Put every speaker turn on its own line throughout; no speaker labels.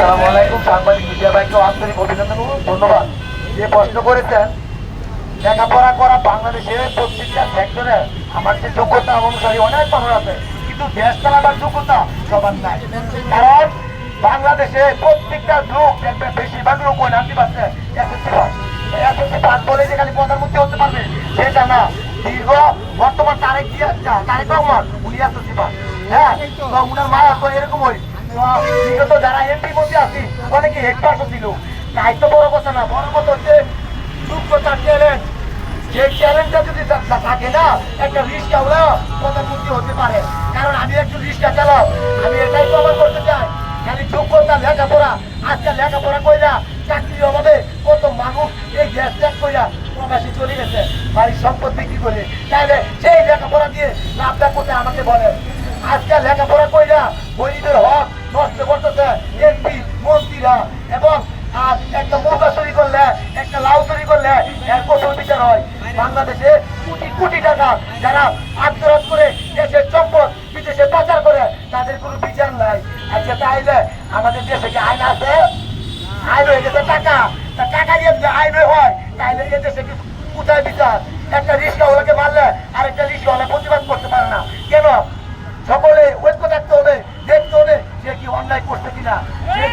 আসসালামু আলাইকুম, সাংবাদিক মিডিয়া ধন্যবাদ। করেছেন, লেখাপড়া করা বাংলাদেশের আমার যে যোগ্যতা অনুসারী অনেক মানুষ আছে, কিন্তু দেশ চালাবার যোগ্যতা বাংলাদেশে প্রত্যেকটা লোক বেশিরভাগ লোক ওই নামটি বলে যে খালি হতে পারবে, সেটা না। দীর্ঘ বর্তমান তারেক তারেক রহমান, উনি এসএসসি পাস। হ্যাঁ তো উনার মা তো এরকম ওই বিগত যারা এমপি মন্ত্রী আছি, অনেকে হেডপাসও ছিল। তাই বড় কথা না, বড় কথা হচ্ছে যোগ্যতা ট্যালেন্ট যে ট্যালেন্টটা যদি থাকে না, একটা রিস্কা হলেও প্রধানমন্ত্রী হতে পারে। কারণ আমি একজন রিস্কা চালক আমি এটাই প্রমাণ করতে চাই। খালি যোগ্যতা, লেখাপড়া, আজকে লেখাপড়া কইরা, চাকরির অভাবে কত মানুষ এই গ্যাস ত্যাগ কইরা প্রবাসী চলে গেছে। বাড়ির সম্পদ বিক্রি করে। তাইলে সম্পদ, বিদেশে পাচার করে, তাদের কোনো বিচার নাই। আচ্ছা তাইলে আমাদের দেশে কি আইন হয়ে গেছে টাকা। তা টাকা দিয়ে আইন হয় তাইলে এ দেশে কি কোথায় বিচার? একটা রিক্সাওয়ালাকে মারলে আরেকটা রিক্সাওয়ালা প্রতিবাদ করতে পারে না কেন সকলে ঐক্য থাকতে হবে দেখতে হবে সে কি অন্যায় করছে কিনা? সে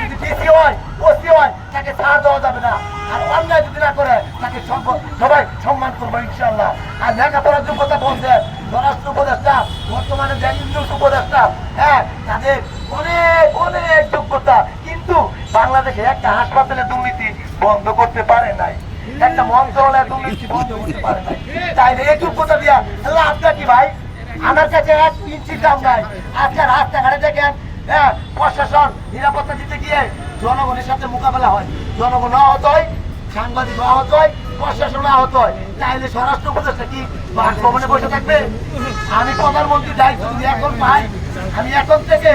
ওসি হয় তাকে ছাড় দেওয়া যাবে না। আর অন্যায় যদি না করে, তাকে সবাই সম্মান করব ইনশাল্লাহ আর লেখাপড়ার যোগ্যতা বলছে, স্বরাষ্ট্র উপদেষ্টা, বর্তমানে ইংলিশ উপদেষ্টা হ্যাঁ তাদের অনেক অনেক যোগ্যতা। কিন্তু বাংলাদেশে একটা হাসপাতালে দুর্নীতি বন্ধ করতে পারে নাই। একটা মন্ত্রণালয়ে দুর্নীতি বন্ধ করতে পারে নাই। তাইলে এই যোগ্যতা দিয়া লাভটা কি ভাই? আমার কাছে এক ইঞ্চি দাম নাই। আজকে রাস্তাঘাটে দেখেন হ্যাঁ প্রশাসন নিরাপত্তা দিতে গিয়ে জনগণের সাথে মোকাবেলা হয়। জনগণ আহত হয় সাংবাদিক আহত হয়, প্রশাসন আহত হয়। তাইলে স্বরাষ্ট্র উপদেষ্টা কি বাসভবনে বসে থাকবে? আমি প্রধানমন্ত্রী দায়িত্ব যদি এখন পাই, আমি এখন থেকে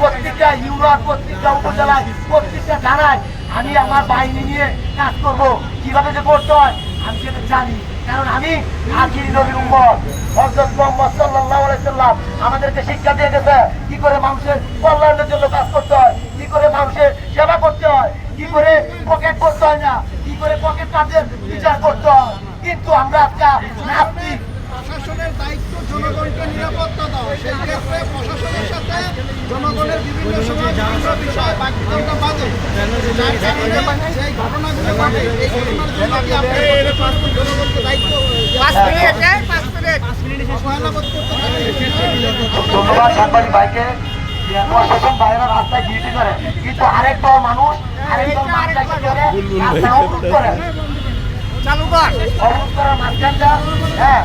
প্রত্যেকটা ইউনিয়ন, প্রত্যেকটা উপজেলায়, প্রত্যেকটা থানায় আমি আমার বাহিনী নিয়ে কাজ করব। কীভাবে যে করতে হয়, আমি সেটা জানি। কারণ আমি আখিরি নবীর উম্মত। আমাদেরকে শিক্ষা দিয়ে গেছে, কি করে মানুষের কল্যাণের জন্য কাজ করতে হয়, কি করে মানুষের সেবা করতে হয়, কি করে পকেট করতে হয় না, কি করে পকেট কাজের বিচার করতে হয়। কিন্তু আমরা আজকে
প্রশাসনের দায়িত্ব জনগণকে নিরাপত্তা দাও। সেই ক্ষেত্রে প্রশাসনের সাথে জনগণের বিভিন্ন সময় বিভিন্ন বিষয়ে বাকবিতণ্ডা বাজে সেই ঘটনাগুলো জনগণকে দায়িত্ব
ধন্যবাদ সাংবাদিক ভাইকে প্রশাসন বাইরে রাস্তায় ডিউটি করে কিন্তু আরেক দল মানুষ আরেক দল কি করে?
চালু কর।
অবরোধ করার মাঝখানটা হ্যাঁ।